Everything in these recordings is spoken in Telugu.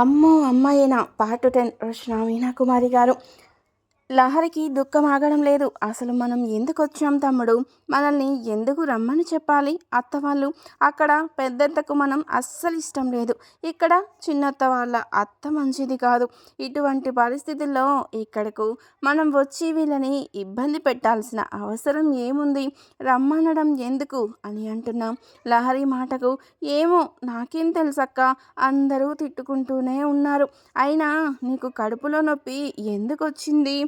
అమ్మో అమ్మాయినా పార్ట్ టెన్ రచన మీనాకుమారి గారు. లహరికి దుఃఖం ఆగడం లేదు. అసలు మనం ఎందుకు వచ్చాం తమ్ముడు? మనల్ని ఎందుకు రమ్మని చెప్పాలి? అత్త వాళ్ళు అక్కడ పెద్దంతకు మనం అస్సలు ఇష్టం లేదు. ఇక్కడ చిన్నత్త వాళ్ళ అత్త మంచిది కాదు. ఇటువంటి పరిస్థితుల్లో ఇక్కడకు మనం వచ్చి వీళ్ళని ఇబ్బంది పెట్టాల్సిన అవసరం ఏముంది? రమ్మనడం ఎందుకు అని అంటున్నాం లహరి మాటకు ఏమో నాకేం తెలుసక్క? అందరూ తిట్టుకుంటూనే ఉన్నారు. అయినా నీకు కడుపులో నొప్పి ఎందుకు వచ్చింది?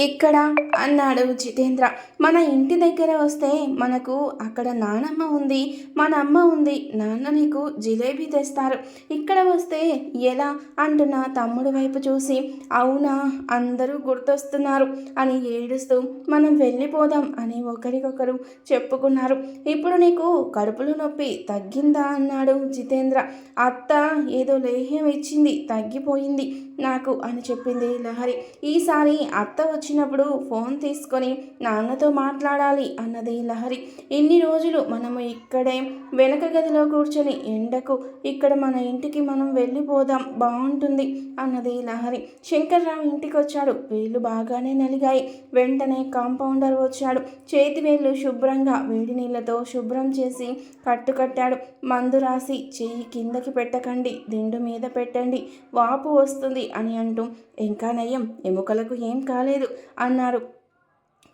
ఇక్కడ అన్నాడు జితేంద్ర. మన ఇంటి దగ్గర వస్తే మనకు అక్కడ నానమ్మ ఉంది. మన అమ్మ ఉంది. నాన్న నీకు జిలేబీ తెస్తారు. ఇక్కడ వస్తే ఎలా అంటున్న తమ్ముడు వైపు చూసి అవునా అందరూ గుర్తొస్తున్నారు అని ఏడుస్తూ మనం వెళ్ళిపోదాం అని ఒకరికొకరు చెప్పుకున్నారు. ఇప్పుడు నీకు కడుపులో నొప్పి తగ్గిందా? అన్నాడు జితేంద్ర. అత్త ఏదో లేహ్యం ఇచ్చింది తగ్గిపోయింది. నాకు అని చెప్పింది లహరి. ఈసారి అత్త వచ్చినప్పుడు ఫోన్ తీసుకొని నాన్నతో మాట్లాడాలి అన్నది లహరి. ఇన్ని రోజులు మనము ఇక్కడే వెనక గదిలో కూర్చొని ఎండకు ఇక్కడ మన ఇంటికి మనం వెళ్ళిపోదాం బాగుంటుంది అన్నది లహరి. శంకర్రావు ఇంటికి వచ్చాడు వేళ్ళు బాగానే నలిగాయి. వెంటనే కాంపౌండర్ వచ్చాడు. చేతి వేళ్ళు శుభ్రంగా వేడి నీళ్ళతో శుభ్రం చేసి కట్టుకట్టాడు మందు రాసి చెయ్యి కిందకి పెట్టకండి దిండు మీద పెట్టండి. వాపు వస్తుంది. అని అంటూ ఇంకా నయం ఎముకలకు ఏం కాలేదు అన్నారు.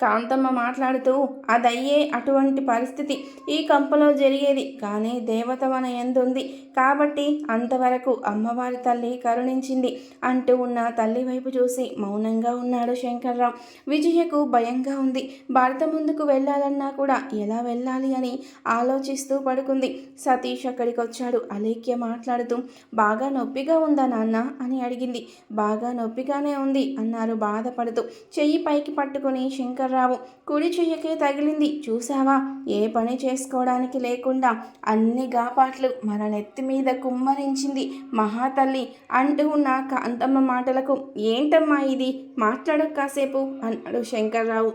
కాంతమ్మ మాట్లాడుతూ అదయ్యే అటువంటి పరిస్థితి. ఈ కంపలో జరిగేది కానీ దేవత మన ఎందుంది కాబట్టి అంతవరకు అమ్మవారి తల్లి కరుణించింది అంటూ ఉన్న తల్లి వైపు చూసి మౌనంగా ఉన్నాడు శంకర్రావు. విజయకు భయంగా ఉంది. భర్త ముందుకు వెళ్ళాలన్నా కూడా ఎలా వెళ్ళాలి అని ఆలోచిస్తూ పడుకుంది. సతీష్ అక్కడికి వచ్చాడు అలేఖ్య మాట్లాడుతూ బాగా నొప్పిగా ఉందా నాన్న? అని అడిగింది. బాగా నొప్పిగానే ఉంది అన్నారు బాధపడుతూ. చెయ్యి పైకి పట్టుకుని శంకర్ శంకర్రావు కుడి చెయ్యకే తగిలింది. చూసావా ఏ పని చేసుకోవడానికి లేకుండా అన్ని గాపాట్లు మన నెత్తి మీద కుమ్మరించింది మహాతల్లి అంటూ ఉన్న కాంతమ్మ మాటలకు. ఏంటమ్మా ఇది? మాట్లాడక కాసేపు అన్నాడు శంకర్రావు.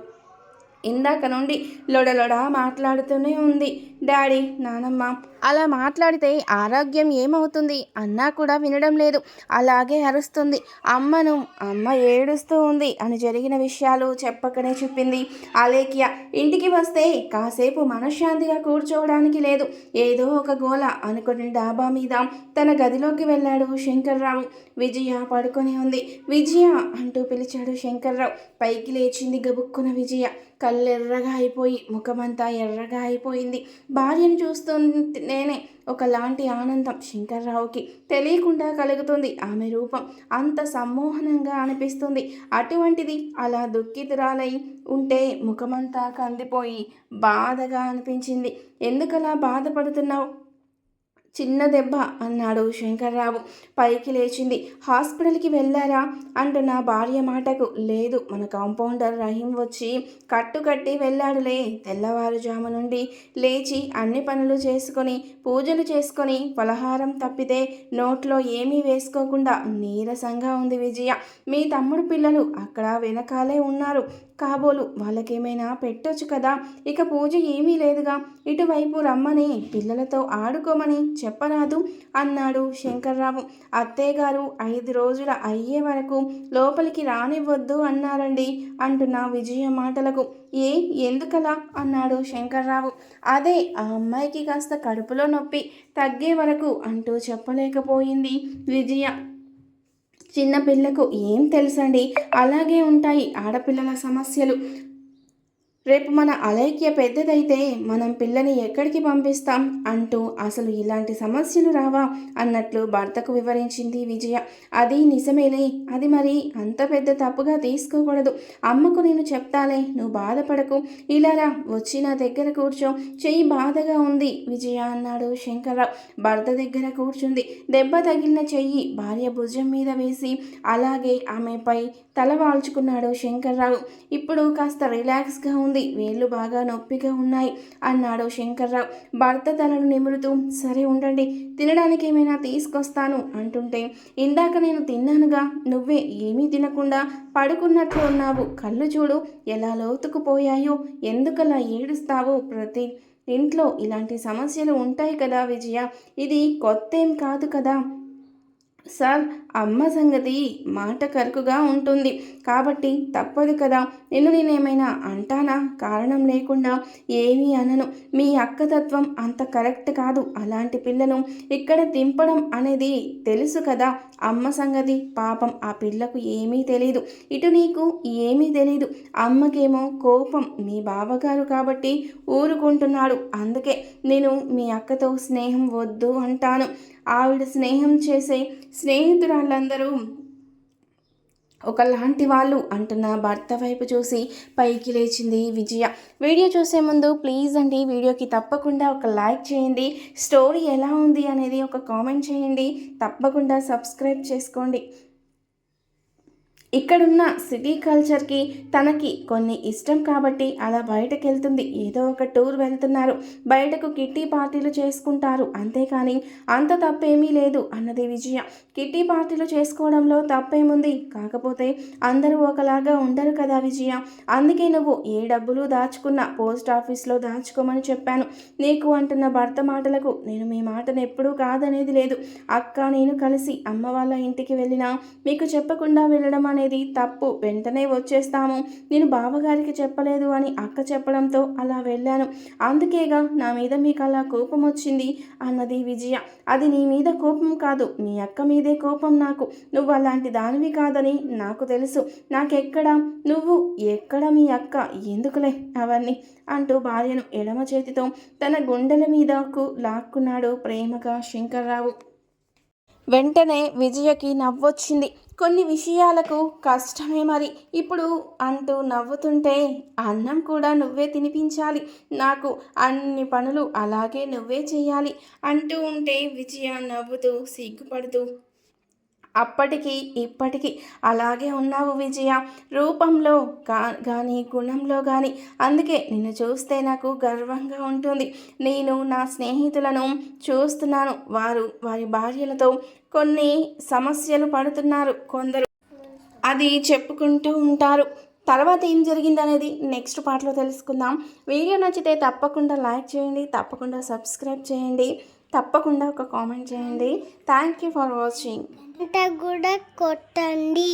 ఇందాక నుండి లొడలొడ మాట్లాడుతూనే ఉంది. డాడీ నానమ్మ అలా మాట్లాడితే ఆరోగ్యం ఏమవుతుంది అన్నా కూడా వినడం లేదు. అలాగే అరుస్తుంది. అమ్మను అమ్మ ఏడుస్తూ ఉంది అని జరిగిన విషయాలు చెప్పకనే చెప్పింది అలేఖ్య. ఇంటికి వస్తే కాసేపు మనశ్శాంతిగా కూర్చోవడానికి లేదు. ఏదో ఒక గోల అనుకుని డాబా మీద తన గదిలోకి వెళ్ళాడు శంకర్రావు. విజయ పడుకొని ఉంది. విజయ అంటూ పిలిచాడు శంకర్రావు. పైకి లేచింది గబుక్కున విజయ. కళ్ళు ఎర్రగా అయిపోయి ముఖమంతా ఎర్రగా అయిపోయింది. భార్యను నేనే. ఒకలాంటి ఆనందం శంకర్రావుకి తెలియకుండా కలుగుతుంది ఆమె రూపం. అంత సమ్మోహనంగా అనిపిస్తుంది. అటువంటిది అలా దుఃఖితురాలై ఉంటే ముఖమంతా కందిపోయి బాధగా అనిపించింది. ఎందుకలా బాధపడుతున్నావు? చిన్న దెబ్బ అన్నాడు శంకర్రావు. పైకి లేచింది. హాస్పిటల్కి వెళ్ళారా? అంటున్న భార్య మాటకు లేదు మన కాంపౌండర్ రహీం వచ్చి కట్టుకట్టి వెళ్ళాడులే. తెల్లవారుజాము నుండి లేచి అన్ని పనులు చేసుకొని పూజలు చేసుకొని పలహారం తప్పితే నోట్లో ఏమీ వేసుకోకుండా నీరసంగా ఉంది విజయ. మీ తమ్ముడు పిల్లలు అక్కడ వెనకాలే ఉన్నారు. కాబోలు వాళ్ళకేమైనా పెట్టొచ్చు కదా? ఇక పూజ ఏమీ లేదుగా. ఇటువైపు రమ్మని పిల్లలతో ఆడుకోమని చెప్పరాదు అన్నాడు శంకర్రావు. అత్తయ్యగారు ఐదు రోజుల అయ్యే వరకు లోపలికి రానివ్వద్దు అన్నారండి అంటున్న విజయ మాటలకు. ఏ ఎందుకలా? అన్నాడు శంకర్రావు. అదే ఆ అమ్మాయికి కాస్త కడుపులో నొప్పి తగ్గే వరకు అంటూ చెప్పలేకపోయింది విజయ. చిన్న పిల్లకు ఏం తెలుసండి? అలాగే ఉంటాయి ఆడపిల్లల సమస్యలు. రేపు మన అలైక్య పెద్దదైతే మనం పిల్లని ఎక్కడికి పంపిస్తాం అంటూ అసలు ఇలాంటి సమస్యలు రావా అన్నట్లు భర్తకు వివరించింది విజయ. అది నిజమేలే అది మరి అంత పెద్ద తప్పుగా తీసుకోకూడదు. అమ్మకు నేను చెప్తాలే నువ్వు బాధపడకు. ఇలారా వచ్చి నా దగ్గర కూర్చో. చెయ్యి బాధగా ఉంది విజయ అన్నాడు శంకర్రావు. భర్త దగ్గర కూర్చుంది. దెబ్బ తగిలిన చెయ్యి భార్య భుజం మీద వేసి అలాగే ఆమెపై తల వాల్చుకున్నాడు శంకర్రావు. ఇప్పుడు కాస్త రిలాక్స్గా ఉంది వేళ్ళు బాగా నొప్పిగా ఉన్నాయి అన్నాడు శంకర్రావు. భర్త తలను నిమురుతూ సరే ఉండండి తినడానికి ఏమైనా తీసుకొస్తాను అంటుంటే ఇందాక నేను తిన్నానుగా నువ్వే ఏమీ తినకుండా పడుకున్నట్లు ఉన్నావు. కళ్ళు చూడు ఎలా లోతుకుపోయాయో ఎందుకలా ఏడుస్తావు ప్రతి ఇంట్లో ఇలాంటి సమస్యలు ఉంటాయి కదా విజయ. ఇది కొత్త ఏం కాదు కదా. సార్ అమ్మ సంగతి మాట కరుకుగా ఉంటుంది. కాబట్టి తప్పదు కదా. నిన్ను నేనేమైనా అంటానా? కారణం లేకుండా ఏమీ అనను. మీ అక్కతత్వం అంత కరెక్ట్ కాదు. అలాంటి పిల్లను ఇక్కడ దింపడం అనేది తెలుసు కదా. అమ్మ సంగతి పాపం ఆ పిల్లకు ఏమీ తెలియదు ఇటు నీకు ఏమీ తెలియదు అమ్మకేమో కోపం. మీ బావగారు కాబట్టి ఊరుకుంటున్నాడు. అందుకే నేను మీ అక్కతో స్నేహం వద్దు అంటాను. ఆవిడ స్నేహం చేసే వాళ్ళందరూ ఒకలాంటి వాళ్ళు అంటున్న భర్త వైపు చూసి పైకి లేచింది విజయ. వీడియో చూసే ముందు ప్లీజ్ అండి వీడియోకి తప్పకుండా ఒక లైక్ చేయండి. స్టోరీ ఎలా ఉంది అనేది ఒక కామెంట్ చేయండి. తప్పకుండా సబ్స్క్రైబ్ చేసుకోండి. ఇక్కడున్న సిటీ కల్చర్కి తనకి కొన్ని ఇష్టం కాబట్టి అలా బయటకు వెళ్తుంది ఏదో ఒక టూర్ వెళ్తున్నారు. బయటకు కిట్టి పార్టీలు చేసుకుంటారు. అంతేకాని అంత తప్పేమీ లేదు అన్నది విజయ. కిట్టి పార్టీలు చేసుకోవడంలో తప్పేముంది? కాకపోతే అందరూ ఒకలాగా ఉండరు కదా విజయ. అందుకే నువ్వు ఏ డబ్బులు దాచుకున్నా పోస్ట్ ఆఫీస్లో దాచుకోమని చెప్పాను. నీకు అంటున్న భర్త మాటలకు నేను మీ మాటను ఎప్పుడూ కాదనేది లేదు. అక్క నేను కలిసి అమ్మ వాళ్ళ ఇంటికి వెళ్ళినా మీకు చెప్పకుండా వెళ్ళడం అనేది అనేది తప్పు. వెంటనే వచ్చేస్తాము. నేను బావగారికి చెప్పలేదు అని అక్క చెప్పడంతో అలా వెళ్ళాను. అందుకేగా నా మీద మీకు అలా కోపం వచ్చింది? అన్నది విజయ. అది నీ మీద కోపం కాదు. మీ అక్క మీదే కోపం నాకు. నువ్వు అలాంటి దానివి కాదని నాకు తెలుసు. నాకెక్కడ? నువ్వు ఎక్కడ మీ అక్క? ఎందుకులే అవన్నీ? అంటూ భార్యను ఎడమ చేతితో తన గుండెల మీదకు లాక్కున్నాడు ప్రేమగా శంకర్రావు. వెంటనే విజయకి నవ్వొచ్చింది. కొన్ని విషయాలకు కష్టమే మరి. ఇప్పుడు అంటూ నవ్వుతుంటే అన్నం కూడా నువ్వే తినిపించాలి. నాకు అన్ని పనులు అలాగే నువ్వే చేయాలి అంటూ ఉంటే విజయ నవ్వుతూ సిగ్గుపడుతూ అప్పటికి ఇప్పటికి అలాగే ఉన్నావు విజయ. రూపంలో కా కానీ గుణంలో కానీ అందుకే నిన్ను చూస్తే నాకు గర్వంగా ఉంటుంది. నేను నా స్నేహితులను చూస్తున్నాను. వారు వారి భార్యలతో కొన్ని సమస్యలు పడుతున్నారు కొందరు. అది చెప్పుకుంటూ ఉంటారు. తర్వాత ఏం జరిగిందనేది నెక్స్ట్ పార్ట్లో తెలుసుకుందాం. వీడియో నచ్చితే తప్పకుండా లైక్ చేయండి. తప్పకుండా సబ్స్క్రైబ్ చేయండి. తప్పకుండా ఒక కామెంట్ చేయండి. థ్యాంక్ యూ ఫర్ వాచింగ్ కూడా కొట్టండి.